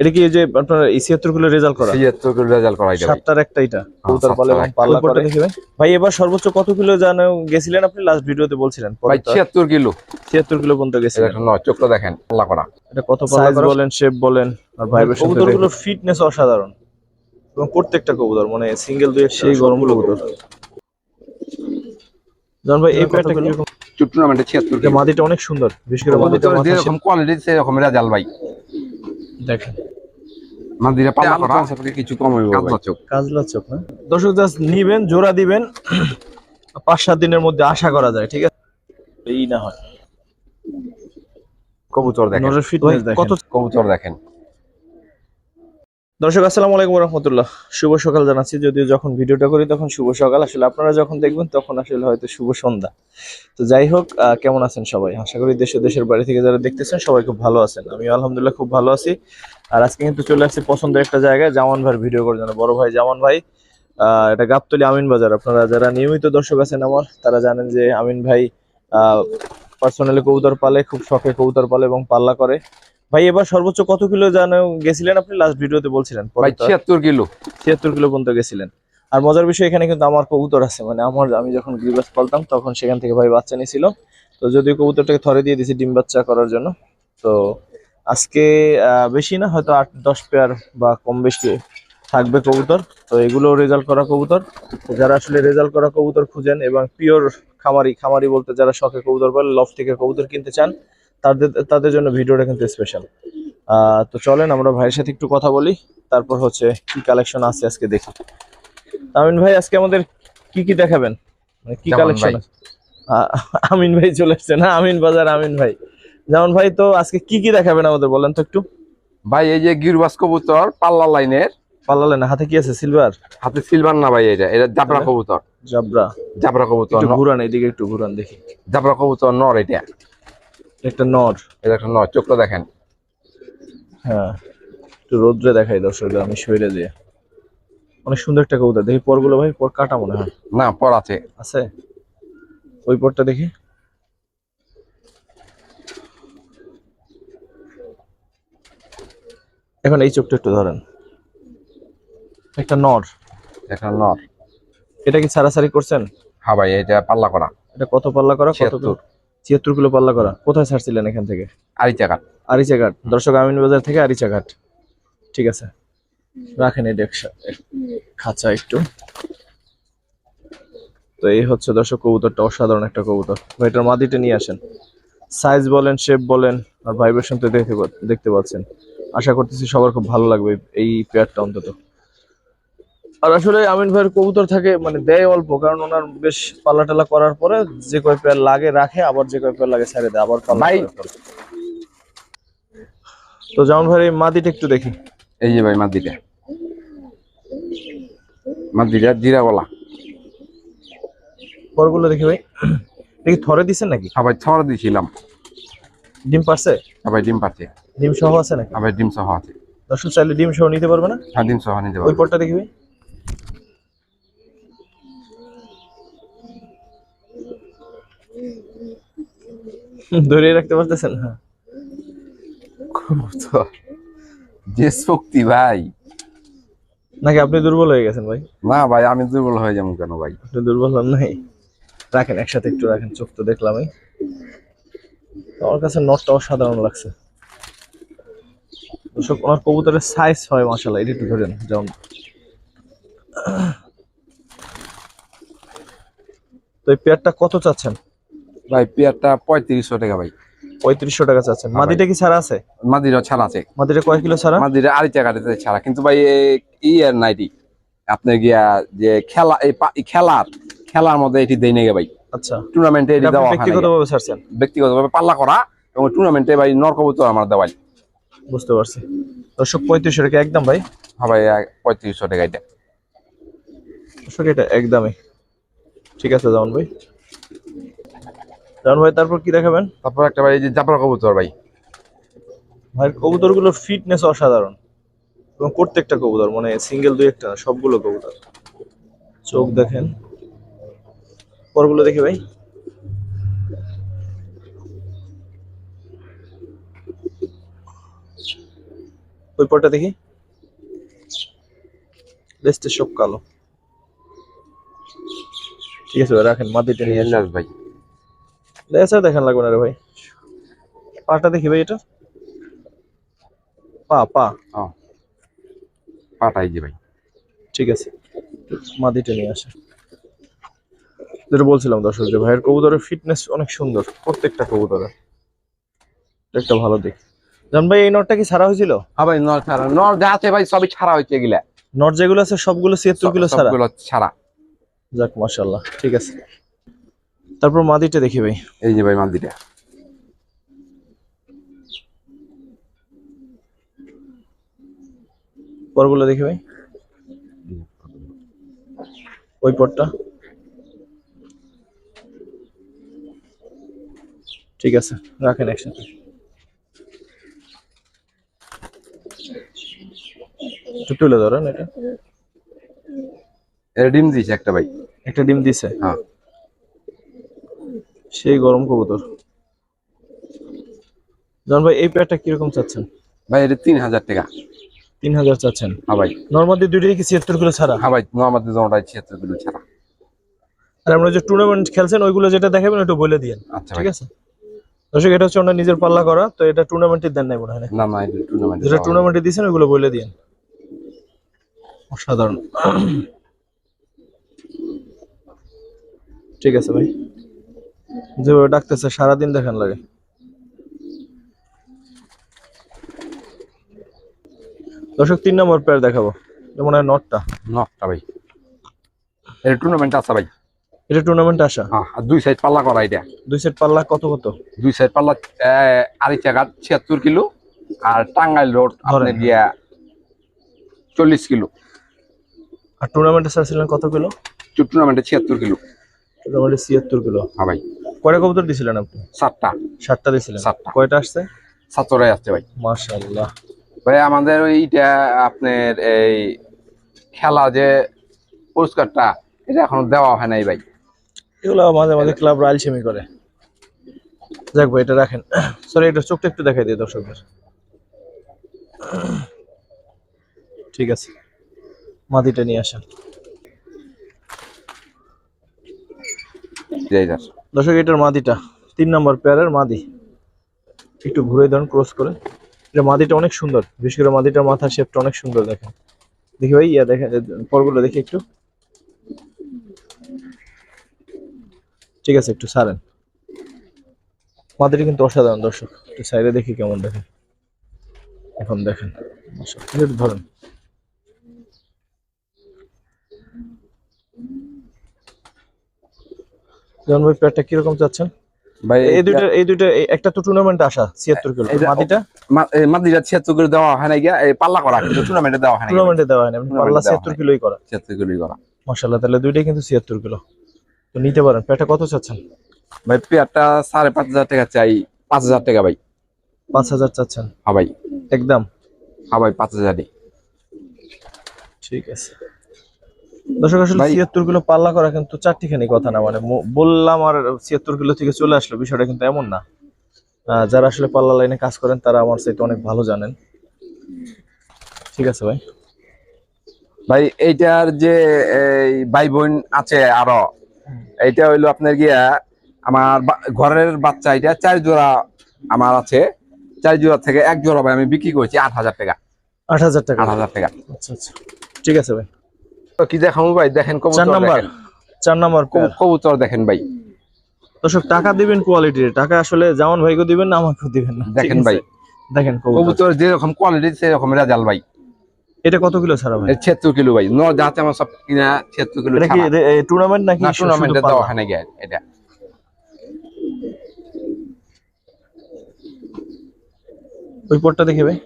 এটা কি এই যে আপনার এই ছিয়াত্তর কিলো রেজাল্ট করা? ছিয়াত্তর কিলো রেজাল্ট করা এটা সাতটার একটা এটা। কবুতর একটা। পাল্লা করে দেখি ভাই। ভাই এবার সর্বোচ্চ কত কিলো জানো গেছিলেন আপনি? লাস্ট ভিডিওতে বলছিলেন। ভাই ছিয়াত্তর কিলো। ছিয়াত্তর কিলো পর্যন্ত গেছিলেন। নয় চোখটা দেখেন পাল্লা করা। এটা কত সাইজ বলেন শেপ বলেন আর ভাইব্রেশন কবুতরগুলোর ফিটনেস অসাধারণ। এবং প্রত্যেকটা কবুতর মানে সিঙ্গেল দুই সেই গরম কবুতর। জন ভাই এই প্যাটটা কীরকম? কিলো। মাদিটা অনেক সুন্দর। বিশেষ করে মাদিটা যেরকম কোয়ালিটি সেরকম রেজাল্ট ভাই। দেখেন। মাদিরা পাল্লা করা। কিছু কম হইব কাজলা চোখ। কাজলা চোখ না দর্শক জাস্ট নিবেন জোড়া দিবেন। পাঁচ সাত দিনের মধ্যে আশা করা যায় ঠিক আছে? এই না হয়। কবুতর দেখেন। কত কবুতর দেখেন। দর্শক, আসসালামু আলাইকুম রহমতুল্লাহ শুভ সকাল জানাচ্ছি। যদিও যখন ভিডিওটা করি তখন শুভ সকাল। আসলে আপনারা যখন দেখবেন, তখন আসলে হয়তো শুভ সন্ধ্যা। তো যাই হোক কেমন আছেন সবাই? আশা করি দেশ দেশের বাড়ি থেকে যারা দেখতেছেন, সবাই খুব ভালো আছেন। আমি আলহামদুলিল্লাহ খুব ভালো আছি। আর আজকে কিন্তু চলে আসছি পছন্দের একটা জায়গায়, জামান ভাইয়ের ভিডিও করার জন্য। বড় ভাই জামান ভাই এটা গাবতলি আমিন বাজার। আপনারা যারা নিয়মিত দর্শক আছেন আমার, তারা জানেন যে আমিন ভাই পার্সোনালি কবুতর পালে, খুব শখে কবুতর পালে এবং পাল্লা করে। ভাই এবার সর্বোচ্চ কত কিলো জানো গেছিলেন আপনি? লাস্ট ভিডিওতে বলছিলেন। ভাই ছিয়াত্তর কিলো। ছিয়াত্তর কিলো পর্যন্ত গেছিলেন। আর মজার বিষয় এখানে কিন্তু আমার কবুতর আছে। মানে আমার আমি যখন গ্রিবাস পালতাম তখন সেখান থেকে ভাই বাচ্চা নিয়েছিল তো যদিও কবুতরটাকে থরে দিয়ে দিয়েছি ডিম বাচ্চা করার জন্য। তো আজকে আহ, বেশি না হয়তো আট দশ পেয়ার বা কম বেশি থাকবে কবুতর। তো এগুলো রেজাল্ট করা কবুতর। যারা আসলে রেজাল্ট করা কবুতর খুঁজেন এবং পিওর খামারি খামারি বলতে যারা শখে কবুতর বলে লফ থেকে কবুতর কিনতে চান তাদের তাদের জন্য ভিডিওটা কিন্তু স্পেশাল তো চলেন আমরা ভাইয়ের সাথে একটু কথা বলি তারপর হচ্ছে কি কালেকশন আছে আজকে দেখি। আমিন ভাই আজকে আমাদের কি কি দেখাবেন? মানে কি কালেকশন আমিন ভাই চলে আসছে না? আমিন বাজার আমিন ভাই। যেমন ভাই তো আজকে কি কি দেখাবেন আমাদের বলেন তো একটু। ভাই এই যে গিরবাস কবুতর পাল্লা লাইনের। পাল্লালেন হাতে কি আছে? সিলভার? হাতে সিলভার না ভাই এটা এটা জাবরা কবুতর। জাবরা। জাবরা কবুতর ঘুরান এইদিকে একটু ঘুরান দেখি। জাবরা কবুতর নর এটা। একটা নর। এটা একটা নর চোখটা দেখেন। হ্যাঁ। একটু রোদ্রে দেখাই দর্শক আমি শুয়ে দিয়ে। অনেক সুন্দর একটা কবুতর। দেখি পরগুলো ভাই পর কাটা মনে হয়। না পর আছে। আছে? ওই পরটা দেখি। এখন এই চোখটা একটু ধরেন। একটা নর। একটা নর। এটা কি সারাসারি করছেন? হ্যাঁ ভাই এটা পাল্লা করা। এটা কত পাল্লা করা? কত ছিয়াত্তর। কিলো পাল্লা করা। কোথায় ছাড়ছিলেন এখান থেকে? আড়ি চাকা আরিচা ঘাট দর্শক আমিন বাজার থেকে আরিচা ঘাট ঠিক আছে। রাখেন ডেকসা খাঁচা একটু। তো এই হচ্ছে দর্শক কবুতরটা অসাধারণ একটা কবুতর। ভাই এটার মাদিটা নিয়ে আসেন। সাইজ বলেন শেপ বলেন আর ভাইব্রেশন তো দেখতে দেখতে পাচ্ছেন। আশা করতেছি সবার খুব ভালো লাগবে এই পেয়ারটা অন্তত। আর আসলে আমিন ভাইয়ের কবুতর থাকে মানে দেয় অল্প কারণ ওনার বেশ পাল্লা করার পরে যে কয় পেয়ার লাগে রাখে আবার যে কয় পেয়ার লাগে ছেড়ে দেয় আবার ভাই। তো যেমন ভাই এই মাদিটা একটু দেখি। এই যে ভাই মাদিটা। মাদিটা জিরা গলা পরগুলো দেখি ভাই। দেখি থরে দিছেন নাকি? হ্যাঁ ভাই ছড় দিয়েছিলাম ডিম পারছে? হ্যাঁ ভাই ডিম পাচ্ছে ডিম সহ আছে নাকি? হ্যাঁ ভাই ডিম সহ আছে। দর্শক চাইলে ডিম সহ নিতে পারবে না? হ্যাঁ ডিম সহ নিতে পারবে। ওই পরটা দেখি ভাই। ধরে রাখতে পারতেছেন? হ্যাঁ। কবুতর। যে শক্তি ভাই। নাকি আপনি দুর্বল হয়ে গেছেন ভাই? না ভাই আমি দুর্বল হয়ে যাব কেন ভাই? আপনি দুর্বল হন নাই। রাখেন একসাথে একটু রাখেন চোখ তো দেখলামই। আমার কাছে নটটা অসাধারণ লাগছে। দর্শক ওনার কবুতরের সাইজ হয় মাশাল্লাহ এটা একটু ধরেন যেমন। তো এই পেয়ারটা কত চাচ্ছেন? ভাই পেয়ারটা পঁয়ত্রিশশো টাকা ভাই। পঁয়ত্রিশশো টাকা চাচ্ছেন হ্যাঁ মাদিটা কি ছাড়া আছে? মাদিরা ছাড়া আছে। মাদিটা কয় কিলো ছাড়া? মাদিরা আড়াই টাকাতে ছাড়া। কিন্তু ভাই এ- ই আর নাইটি আপনার গিয়া যে খেলা এই খেলার খেলার মধ্যে এটি দেই নাকি ভাই। আচ্ছা। টুর্নামেন্টে এটি আপনি দেওয়া ব্যক্তিগতভাবে ছাড়ছেন? ব্যক্তিগতভাবে পাল্লা করা এবং টুর্নামেন্টে ভাই নরকবুতর আমার দেওয়াই বুঝতে পারছি। দর্শক পঁয়ত্রিশশো টাকা একদম ভাই? হ্যাঁ ভাই পঁয়ত্রিশশো টাকা এটা। দর্শক এটা একদমই। ঠিক আছে যেমন ভাই। যেমন ভাই তারপর কি দেখাবেন? তারপর একটা ভাই এই যে জাপরা কবুতর ভাই। ভাই কবুতরগুলোর ফিটনেস অসাধারণ। এবং প্রত্যেকটা কবুতর মানে সিঙ্গেল দুই একটা না সবগুলো কবুতর। চোখ দেখেন। পরগুলো দেখি ভাই। ওই পরটা দেখি। লেজটা সব কালো। ঠিক আছে ভাই রাখেন মাদিটা নিয়ে ভাই। লেজা দেখেন লাগবে না রে ভাই। পাটা দেখি ভাই এটা। পা পা। পাঠাই যে ভাই। ঠিক আছে। মাদিটা নিয়ে আসে। যেটা বলছিলাম দর্শক যে ভাইয়ের কবুতরের ফিটনেস অনেক সুন্দর প্রত্যেকটা কবুতরের। একটা ভালো দিক। জান ভাই এই নটটা কি ছাড়া হয়েছিল? হ্যাঁ ভাই নর ছাড়া। নর যা আছে ভাই সবই ছাড়া হয়েছে এগুলা। নট যেগুলো আছে সবগুলো ছিয়াত্তর কিলো ছাড়া? সবগুলো ছাড়া। যাক মাশাল্লাহ ঠিক আছে। তারপর মাদিটা দেখি ভাই। এই যে ভাই মালদিটা পরগুলো দেখি ভাই। ওই পরটা ঠিক আছে রাখেন একসাথে। একটু তুলে ধরেন এটা। এটা ডিম দিয়েছে একটা ভাই। একটা ডিম দিছে হ্যাঁ। সেই গরম কবুতর। জন ভাই এই পেয়ারটা কীরকম চাচ্ছেন? ভাই এটা তিন হাজার টাকা। তিন হাজার চাচ্ছেন? হ্যাঁ ভাই। নর্মালি দুইটাই কি ছিয়াত্তর কিলো ছাড়া? হ্যাঁ ভাই আমাদের জমাটা ছিয়াত্তর কিলো ছাড়া। আর আমরা যে টুর্নামেন্ট খেলছেন ওইগুলো যেটা দেখাবেন ওটা বলে দিয়েন। আচ্ছা ঠিক আছে? দর্শক এটা হচ্ছে ওনার নিজের পাল্লা করা তো এটা টুর্নামেন্টে দেন নাই মনে হয় না না না এটা টুর্নামেন্ট যেটা টুর্নামেন্টে দিয়েছেন ওইগুলো বলে দিয়েন। অসাধারণ। ঠিক আছে ভাই। যেভাবে ডাকতেছে সারাদিন দেখান লাগে। দর্শক তিন নম্বর পেয়ার দেখাবো। যেমন হয় নটটা। নটা ভাই। এটা টুর্নামেন্ট আছে ভাই। এটা টুর্নামেন্টে আসা। হ্যাঁ আর দুই সাইড পাল্লা করা এটা। দুই সেট পাল্লা কত কত? দুই সাইড পাল্লা আড়াই চাকা ছিয়াত্তর কিলো। আর টাঙ্গাইল রোড ধরেন। গিয়া চল্লিশ কিলো। আর টুর্নামেন্টে স্যার ছিলেন কত কিলো? টুর্নামেন্টে ছিয়াত্তর কিলো। টুর্নামেন্টে ছিয়াত্তর কিলো। হ্যাঁ ভাই। কয়টা কবুতর দিছিলেন আপনি? সাতটা। সাতটা দিছিলেন। সাতটা। কয়টা আসছে? সাতটায় আসছে ভাই। মাশাআল্লাহ। ভাই আমাদের ওইটা আপনার এই খেলা যে পুরস্কারটা এটা এখনও দেওয়া হয় নাই ভাই। এগুলো মাঝে মাঝে ক্লাব রাইলসেমি করে। যাক ভাই এটা রাখেন। সরি এটা চোখটা একটু দেখাই দিই দর্শকদের। ঠিক আছে। মাদিটা নিয়ে আসেন। যাই যার দর্শক, এটার মাদিটা, তিন নম্বর পেয়ারের মাদি। একটু ঘুরে দেন ক্রস করে। এটা মাদিটা অনেক সুন্দর। বিশেষ করে মাদিটার মাথার শেপটা অনেক সুন্দর দেখেন। দেখি ভাই, ইয়া দেখেন পরগুলো দেখি একটু। ঠিক আছে, একটু ছাড়েন। মাদিটা কিন্তু অসাধারণ, দর্শক। একটু সাইডে দেখি কেমন দেখেন। এখন দেখেন। ধরেন। জন ভাই পেয়ারটা কীরকম চাচ্ছেন? ভাই এই দুইটা এই দুইটা একটা তো টুর্নামেন্ট আসা ছিয়াত্তর কিলো। এটা- মাদিটা মাদিরা ছিয়াত্তর কিলো দেওয়া হয় নাই গিয়া এই পাল্লা করা কিন্তু টুর্নামেন্টে দেওয়া হয় নাই টুর্নামেন্টে দেওয়া হয় না পাল্লা দেওয়া ছিয়াত্তর হয়। কিলোই করা। ছিয়াত্তর কিলোই করা। মাসাল্লাহ তাহলে দুইটাই কিন্তু ছিয়াত্তর কিলো। তো নিতে পারেন। পেটা কত চাচ্ছেন? ভাই পেয়ারটা সাড়ে পাঁচ হাজার টাকা চাই পাঁচ হাজার টাকা ভাই। পাঁচ হাজার চাচ্ছেন? হ্যাঁ ভাই। একদম? হ্যাঁ ভাই পাঁচ হাজারই। ঠিক আছে। দর্শক আসলে ছিয়াত্তর কিলো পাল্লা করা কিন্তু চারটিখানি কথা না মানে বললাম আর ছিয়াত্তর কিলো থেকে চলে আসলো বিষয়টা কিন্তু এমন না। যারা আসলে পাল্লা লাইনে কাজ করেন তারা আমার সাথে অনেক ভালো জানেন। ঠিক আছে ভাই? ভাই এইটার যে এই ভাই বোন আছে আরও এইটা হইল আপনার গিয়া আমার ঘরের বাচ্চা এটা চার জোড়া আমার আছে। চার জোড়া থেকে এক জোড়া ভাই আমি বিক্রি করছি আট হাজার টাকা। আট হাজার টাকা। আট হাজার টাকা। আচ্ছা আচ্ছা। ঠিক আছে ভাই। কি দেখাবো ভাই? দেখেন কবুতর নাম্বার। চার নাম্বার কবুতর দেখেন ভাই। দর্শক টাকা দিবেন কোয়ালিটির টাকা আসলে জামান ভাইকে দিবেন না আমাকেও দিবেন না। দেখেন ভাই। দেখেন কবুতর। যেরকম কোয়ালিটি সেরকম রেজাল ভাই। এটা কত কিলো ছাড়া ভাই? ছিয়াত্তর কিলো ভাই। ন যাতে আমার সব কিনা ছিয়াত্তর কিলো এটা কি ছাড়া। টুর্নামেন্ট নাকি টুর্নামেন্টে? দেওয়া হয় এটা? ওই পটটা দেখি ভাই।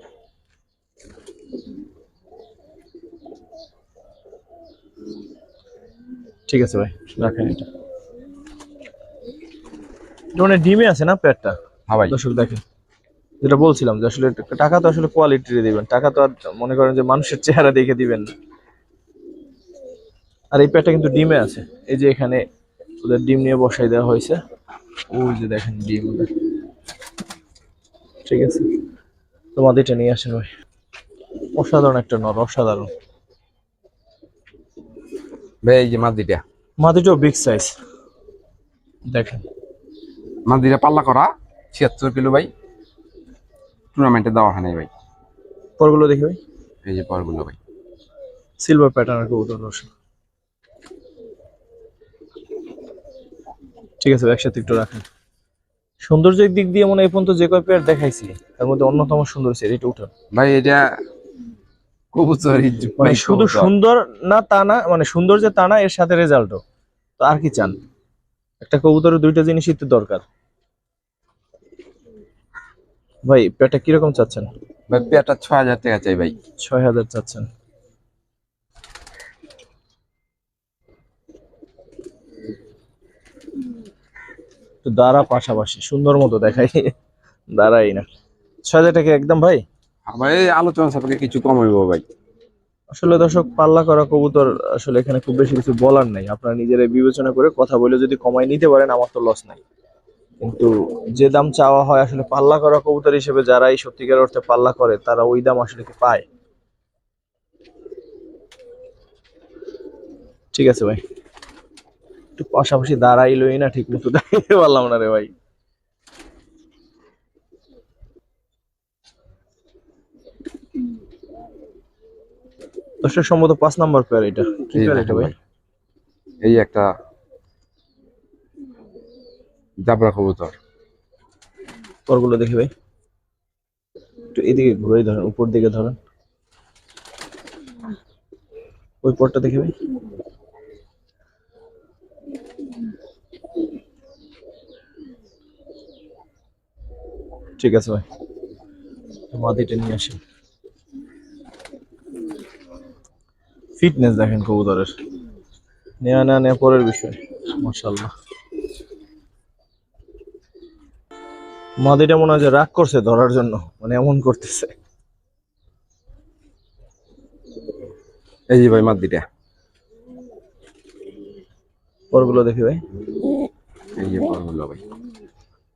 ঠিক আছে ভাই রাখেন এটা। এটা মানে ডিমে আছে না পেটটা হ্যাঁ ভাই। দর্শক দেখেন যেটা বলছিলাম যে আসলে টাকা তো আসলে কোয়ালিটি দিবেন টাকা তো আর মনে করেন যে মানুষের চেহারা দেখে দিবেন না। আর এই পেটটা কিন্তু ডিমে আছে এই যে এখানে ওদের ডিম নিয়ে বসাই দেওয়া হয়েছে। ওই যে দেখেন ডিম ওদের। ঠিক আছে তোমাদেরটা নিয়ে আসেন ভাই। অসাধারণ একটা নর অসাধারণ। ভাই এই যে মাদিটা। মাদিটাও বিগ সাইজ দেখেন। মাদিটা পাল্লা করা ছিয়াত্তর কিলো ভাই। টুর্নামেন্টে দেওয়া হয় নাই ভাই। পরগুলো দেখি ভাই। এই যে পরগুলো ভাই। সিলভার প্যাটার্নের কবুতর দর্শক ঠিক আছে একসাথে একটু রাখেন। সৌন্দর্যের দিক দিয়ে মনে হয় এই পর্যন্ত যে কয় পেয়ার দেখাইছি তার মধ্যে অন্যতম সুন্দর হচ্ছে এটা উঠান ভাই এটা কবুতর মানে শুধু সুন্দর না তা না মানে সুন্দর যে তা না এর সাথে রেজাল্টও তো আর কি চান? একটা কবুতরের দুইটা জিনিসই তো দরকার। ভাই পেটা কীরকম চাচ্ছেন? ভাই পেয়ারটা ছয় হাজার টাকা চাই ভাই। ছয় হাজার চাচ্ছেন। তো দাঁড়া পাশাপাশি সুন্দর মতো দেখাই। দাঁড়াই না। ছয় হাজার টাকা একদম ভাই? আমার এই আলোচনা সাপেক্ষে কিছু কম ভাই। আসলে দর্শক, পাল্লা করা কবুতর আসলে এখানে খুব বেশি কিছু বলার নাই। আপনারা নিজেরাই বিবেচনা করে কথা বলে যদি কমাই নিতে পারেন, আমার তো লস নাই। কিন্তু যে দাম চাওয়া হয় আসলে পাল্লা করা কবুতর হিসেবে যারা এই সত্যিকার অর্থে পাল্লা করে, তারা ওই দাম আসলে কি পায়? ঠিক আছে ভাই। একটু পাশাপাশি দাঁড়াইলই না, ঠিক মতো দাঁড়াইতে পারলাম না রে ভাই। দর্শক সম্ভবত পাঁচ নাম্বার পেয়ার এটা। কি পেয়ার এটা ভাই? ভাই। এই একটা জাবরা কবুতর। পরগুলো দেখি ভাই। একটু এদিকে ঘুরে ধরেন উপর দিকে ধরেন। ওই পরটা দেখি ভাই। ঠিক আছে ভাই। মাদিটা নিয়ে আসেন। ফিটনেস দেখেন কবুতরের। নেওয়া না নেওয়া পরের বিষয়। মাশাল্লাহ মাদিটা মনে হয় যে রাগ করছে ধরার জন্য মানে এমন করতেছে। এই যে ভাই মাদিটা। পরগুলো দেখি ভাই। এই যে পরগুলো ভাই।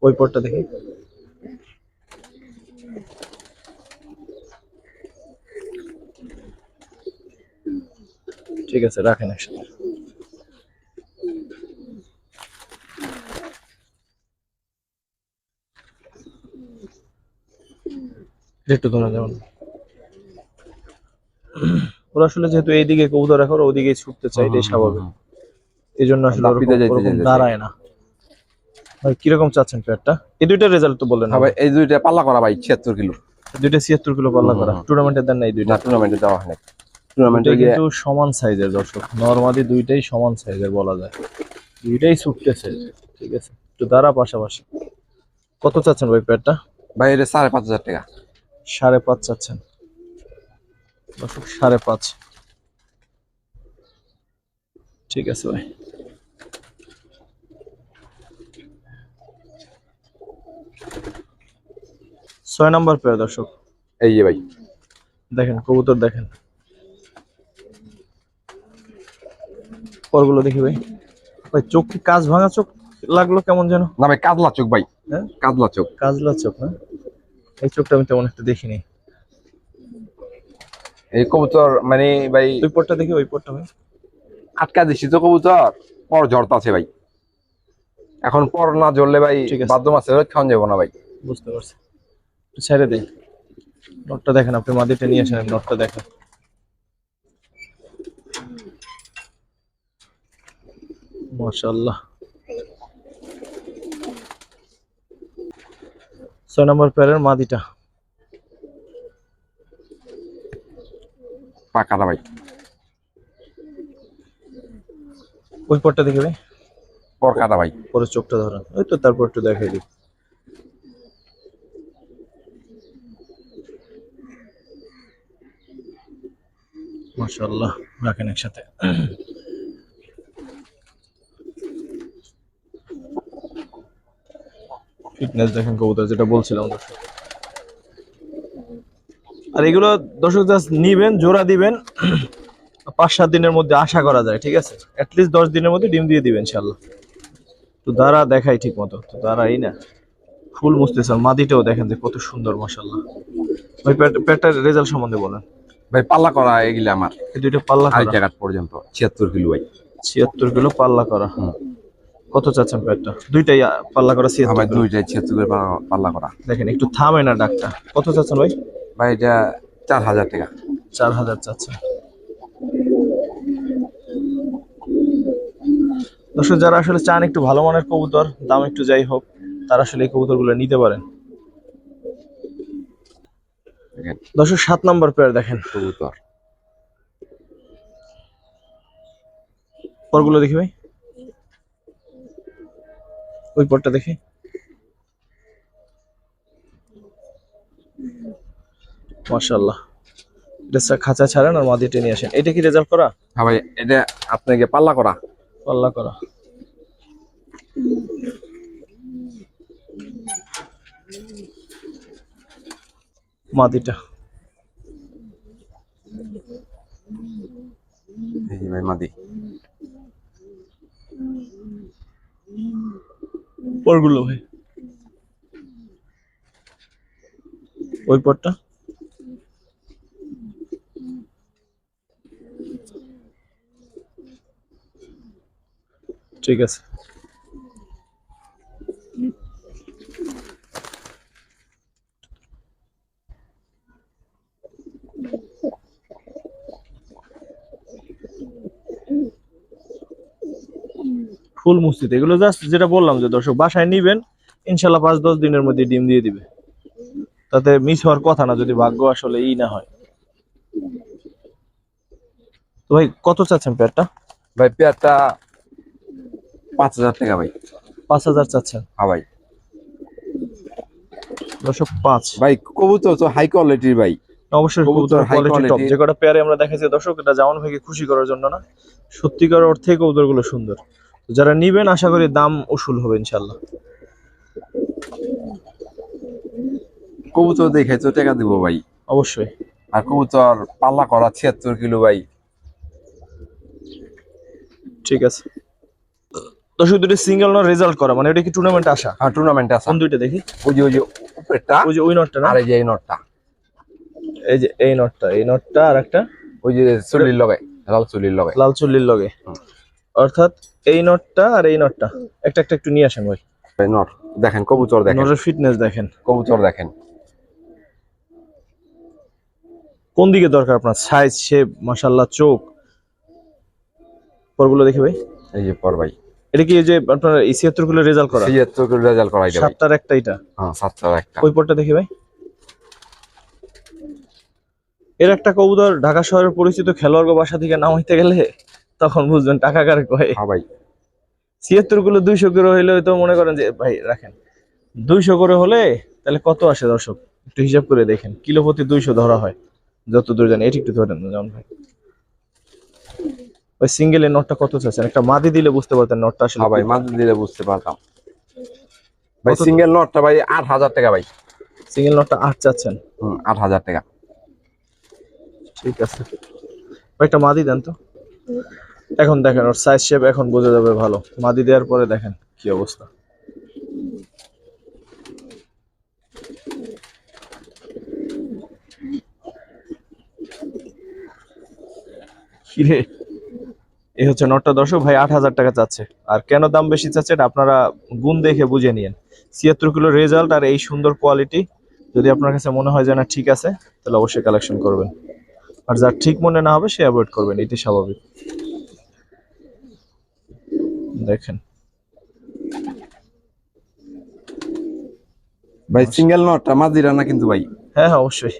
ওই পরটা দেখি। ঠিক আছে রাখেন একসাথে। একটু ধরে যেমন ওরা আসলে যেহেতু এইদিকে কবুতর রাখা ওরা ওদিকে ছুটতে চাই এটাই স্বাভাবিক। এই জন্য আসলে দাঁড়ায় না। ভাই কীরকম চাচ্ছেন পেয়ারটা এই দুইটা রেজাল্ট তো বললেন হ্যাঁ ভাই এই দুইটা পাল্লা করা ভাই ছিয়াত্তর কিলো। দুইটা ছিয়াত্তর কিলো পাল্লা করা। হুম। টুর্নামেন্টের দেন না এই দুইটা। টুর্নামেন্টে দেওয়া হয় টুর্নামেন্টে গিয়ে কিন্তু সমান সাইজের দর্শক। নর্মালি দুইটাই সমান সাইজের বলা যায়। দুইটাই ছুটতেছে ঠিক আছে? একটু দাঁড়া পাশাপাশি। কত চাচ্ছেন ভাই পেয়ারটা ভাই এটা সাড়ে পাঁচ হাজার টাকা। সাড়ে পাঁচ চাচ্ছেন। দর্শক সাড়ে পাঁচ। ঠিক আছে ভাই। ছয় নম্বর পেয়ার দর্শক। এই যে ভাই। দেখেন কবুতর দেখেন। পরগুলো দেখি ভাই। ভাই চোখ কি কাজ ভাঙা চোখ লাগল কেমন যেন? না ভাই কাতলা চোখ ভাই। হ্যাঁ? কাতলা চোখ। কাজলা চোখ না? এই চোখটা আমি তেমন একটা দেখিনি। এই কবুতর মানে ভাই ওই পরটা দেখি ওই পরটা ভাই। আটকা দিছি তো কবুতর পর ঝড়তা আছে ভাই। এখন পর না জ্বললে ভাই ঠিক আছে। খাওয়ান যাব না ভাই। বুঝতে পারছি। ছেড়ে দেই। নটটা দেখেন আপনি মাদিটা নিয়ে আসেন নটটা দেখেন মাশাআল্লাহ। ছয় নম্বর প্যারের মাদিটা। পাকাটা ভাই ওই পরটা দেখে ভাই পর কাটা ভাই পরে চোখটা ধরেন। ওই তো তারপর একটু দেখাই দিই। মাশাআল্লাহ রাখেন একসাথে। ফিটনেস দেখেন কবুতর যেটা বলছিলাম দর্শক। আর এগুলো দর্শক জাস্ট নিবেন জোড়া দিবেন। পাঁচ সাত দিনের মধ্যে আশা করা যায় ঠিক আছে? অ্যাটলিস্ট দশ দিনের মধ্যে ডিম দিয়ে দিবেন ইনশাল্লাহ তো দাঁড়া দেখাই ঠিক মতো তো দাঁড়াই না। ফুল আর মাদিটাও দেখেন যে কত সুন্দর মাসাল্লাহ ওই পেট পেটটার রেজাল্ট সম্বন্ধে বলেন। ভাই পাল্লা করা এগুলো আমার। এই দুইটা পাল্লা করা। টাকা পর্যন্ত। ছিয়াত্তর কিলো ভাই। ছিয়াত্তর কিলো পাল্লা করা। হুম। কত চাচ্ছেন পেয়ারটা দুইটাই পাল্লা করা ছিয়াত্তর আমার দুইটাই ছিয়াত্তর করে পাল্লা- করা দেখেন একটু থামে না ডাকটা। কত চাচ্ছেন ভাই? ভাই এটা চার হাজার টাকা। চার হাজার চাচ্ছেন দর্শক যারা আসলে চান একটু ভালো মানের কবুতর দাম একটু যাই হোক তারা আসলে এই কবুতরগুলো নিতে পারেন। দেখেন। দর্শক সাত নম্বর পেয়ার দেখেন। কবুতর। পরগুলো দেখি ভাই। ওই পরটা দেখি। মাশাল্লাহ এটা খাঁচা ছাড়েন আর মাদি টেনে আসেন। এটা কি রেজাল্ট করা? হ্যাঁ ভাই এটা আপনাকে পাল্লা করা। পাল্লা করা। মাদিটা এই ভাই মাদি পরগুলো ভাই। ওই পরটা। ঠিক আছে। ফুল মুস্তিতে এগুলো জাস্ট যেটা বললাম যে দর্শক বাসায় নিবেন ইনশাল্লাহ পাঁচ দশ দিনের মধ্যে ডিম দিয়ে দিবে। তাতে মিস হওয়ার কথা না যদি ভাগ্য আসলে ই না হয়। তো ভাই কত চাচ্ছেন পেয়ারটা? ভাই পেয়ারটা পাঁচ হাজার টাকা ভাই। পাঁচ হাজার চাচ্ছেন? হ্যাঁ ভাই। দর্শক পাঁচ। ভাই কবুতর তো হাই কোয়ালিটির ভাই। অবশ্যই কবুতর কবুতর কোয়ালিটি টপ যে কটা পেয়ারে আমরা দেখাচ্ছি দর্শক এটা জামান ভাইকে খুশি করার জন্য না। সত্যিকার অর্থে কবুতরগুলো সুন্দর। যারা নিবেন আশা করি দাম উসুল হবে ইনশাল্লাহ কবুতর দেখে তো টাকা দিব ভাই। অবশ্যই। আর কবুতর পাল্লা করা ছিয়াত্তর কিলো ভাই। ঠিক আছে। দর্শক দুটো সিঙ্গেল না রেজাল্ট করা মানে এটা কি টুর্নামেন্ট আসা? আর টুর্নামেন্ট আছে কোন দুইটা দেখি? ওই যে ওই যে উপরেরটা ওই যে ওই নটটা না? আর এই যে এই নটটা এই যে এই নটটা এই নটটা আর একটা ওই যে চুলির লগে লাল চুলির লগে। লাল চুল্লির লগে। অর্থাৎ এই নটটা আর এই নটটা। একটা একটা একটু নিয়ে আসেন ভাই। নট দেখেন কবুতর দেখেন। নটের ফিটনেস দেখেন। কবুতর দেখেন। কোন দিকে দরকার আপনার? সাইজ শেপ মাশাল্লাহ চোখ? পরগুলো দেখি ভাই। এই যে পর ভাই। এটা কি এই যে আপনার এই ছিয়াত্তরগুলো রেজাল্ট করা? ছিয়াত্তর কিলো রেজাল্ট করাই দেবে সাতটার একটা এটা? হ্যাঁ সাতটার একটা। ওই পরটা দেখি ভাই। এর একটা কবুতর ঢাকা শহরের পরিচিত খেলোয়াড় বাসা থেকে নামাইতে গেলে তখন বুঝবেন টাকা কার কয়। হ্যাঁ ভাই। ছিয়াত্তরগুলো দুইশো করে হইলে তো মনে করেন যে ভাই রাখেন। দুইশো করে হলে তাহলে কত আসে দর্শক? একটু হিসাব করে দেখেন। কিলো প্রতি দুইশো ধরা হয়। যত দূর জানি এটি একটু ধরেন যেমন ভাই। ওই সিঙ্গেলের নটটা কত চাচ্ছেন? একটা মাদি দিলে বুঝতে পারতেন নটটা আসলে হ্যাঁ ভাই। মাঝে দিলে বুঝতে পারতাম। ভাই সিঙ্গেল নটটা ভাই আট হাজার টাকা ভাই। সিঙ্গেল নটটা আট চাচ্ছেন। হুম আট হাজার টাকা। ঠিক আছে। ভাই একটা মাদি দেন তো। এখন দেখেন ওর সাইজ শেপ এখন বোঝা যাবে ভালো। মাদি দেওয়ার পরে দেখেন কি অবস্থা। কিরে? এই হচ্ছে নটটা দর্শক ভাই আট হাজার টাকা চাচ্ছে। আর কেন দাম বেশি চাচ্ছে এটা আপনারা গুণ দেখে বুঝে নিয়েন। ছিয়াত্তর কিলো রেজাল্ট আর এই সুন্দর কোয়ালিটি যদি আপনার কাছে মনে হয় যে না ঠিক আছে তাহলে অবশ্যই কালেকশন করবেন। আর যার ঠিক মনে না হবে সে অ্যাভয়েড করবেন এটি স্বাভাবিক। দেখেন। ভাই সিঙ্গেল নটটা মাঝিরা না কিন্তু ভাই। হ্যাঁ হ্যাঁ অবশ্যই।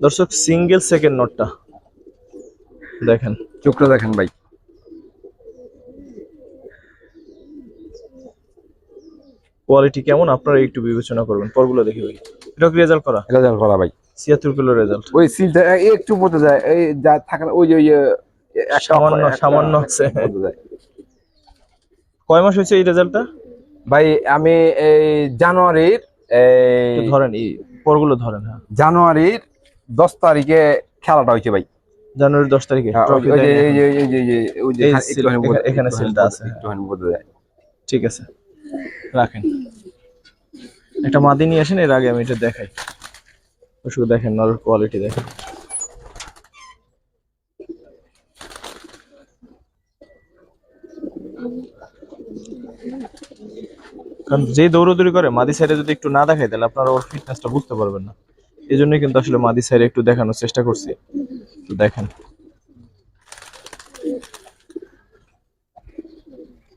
দর্শক সিঙ্গেল সেকেন্ড নটটা দেখেন। চোখটা দেখেন ভাই। কোয়ালিটি কেমন? আপনারা একটু বিবেচনা করবেন। পরগুলো দেখি ভাই। এটা কি রেজাল্ট করা? রেজাল্ট করা ভাই। ছিয়াত্তর কিলো রেজাল্ট ওই সিলটা একটু পড়তে যায় এই যা থাকে ওই যে ওই সামান্য সামান্য আছে। কয় মাস হয়েছে এই রেজাল্টটা ভাই আমি এই জানুয়ারির এই ধরেন এই পরগুলো ধরেন হ্যাঁ। জানুয়ারির দশ তারিখে খেলাটা হয়েছে ভাই। জানুয়ারি দশ তারিখে হ্যাঁ, এই যে- এই যে- এই যে- এখানে- সিলটা আছে। ঠিক আছে রাখেন। একটা মাদি নিয়ে আসেন, এর আগে আমি এটা দেখাই। দর্শক, দেখেন নরের কোয়ালিটি দেখেন। কারণ যে দৌড়দৌড়ি করে, মাদি সাইডে যদি একটু না দেখাই তাহলে আপনারা ওর ফিটনেসটা বুঝতে পারবেন না। এই জন্যই কিন্তু আসলে মাদি সাইডে একটু দেখানোর চেষ্টা করছি। তো দেখেন।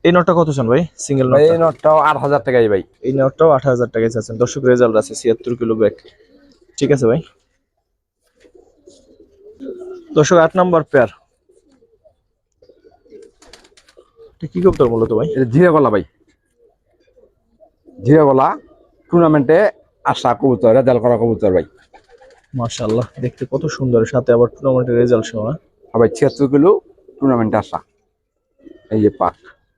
এই নটটা কত চান ভাই? সিঙ্গেল নট এই নটটাও আট হাজার টাকাই ভাই। এই নটটাও আট হাজার টাকায় চাচ্ছেন। দর্শক রেজাল্ট আছে ছিয়াত্তর কিলো ব্যাগ ঠিক আছে ভাই? দর্শক আট নাম্বার পেয়ার কি কবুতর মূলত ভাই? এটা জিরে গলা ভাই। জিরে গলা টুর্নামেন্টে আসা কবুতর রেজাল করা কবুতর ভাই। মাশাআল্লাহ দেখতে কত সুন্দর। সাথে আবার টুর্নামেন্টের রেজাল্ট সহ হ্যাঁ? ভাই ছিয়াত্তর কিলো টুর্নামেন্টে আসা। এই যে পাক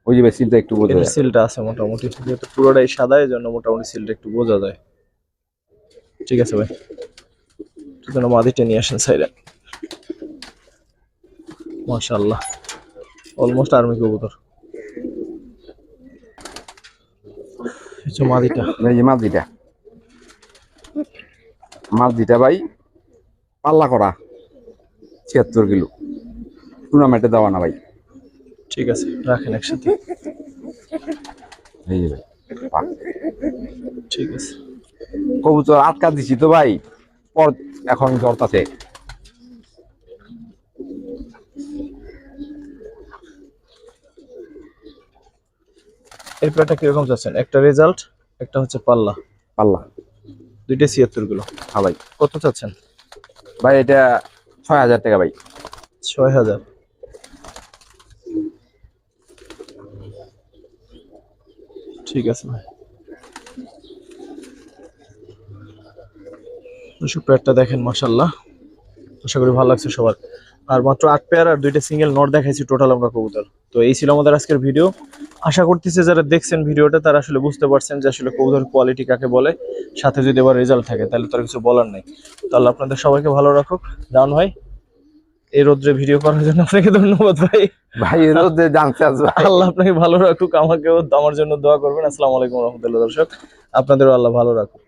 ওই যে ভাই সিলটা একটু বোঝা এর যায়। সিলটা আছে মোটামুটি যেহেতু পুরোটাই সাদা এই জন্য মোটামুটি সিলটা একটু বোঝা যায়। ঠিক আছে ভাই। তুই মাদিটা নিয়ে আসেন সাইডে। মাশাআল্লাহ। অলমোস্ট আর্মি কবুতর। মাদিটা। এই যে দিটা দিটা ভাই পাল্লা করা। ছিয়াত্তর কিলো। টুর্নামেন্টে দেওয়া না ভাই। ঠিক আছে রাখেন একসাথে। এই যে ঠিক আছে। কবুতর আটকা দিছি তো ভাই পর এখন ধরতাছে এই প্লেটটা কীরকম চাচ্ছেন? একটা রেজাল্ট একটা হচ্ছে পাল্লা। পাল্লা। দুইটা ছিয়াত্তর কিলো হ্যাঁ ভাই। কত চাচ্ছেন? ভাই এটা ছয় হাজার টাকা ভাই। ছয় হাজার। ঠিক আছে ভাই। দর্শক, পেয়ারটা দেখেন মাসাল্লাহ আশা করি ভালো লাগছে সবার। আর মাত্র আট পেয়ার আর দুইটা সিঙ্গেল নট দেখাইছি টোটাল আমরা কবুতর। তো এই ছিল আমাদের আজকের ভিডিও। আশা করতেছি যারা দেখছেন ভিডিওটা, তারা আসলে বুঝতে পারছেন যে আসলে কবুতর কোয়ালিটি কাকে বলে। সাথে যদি এবার রেজাল্ট থাকে, তাহলে তার কিছু বলার নেই। তাহলে আপনাদের সবাইকে ভালো রাখুক। রাউন ভাই এই রোদ্রে ভিডিও করার জন্য আপনাকে ধন্যবাদ ভাই। ভাই এই রোদ্রে জানতে আসবে আল্লাহ আপনাকে ভালো রাখুক আমাকেও আমার জন্য দোয়া করবেন। আসসালামু আলাইকুম রহমতুল্লাহ দর্শক। আপনাদেরও আল্লাহ ভালো রাখুক।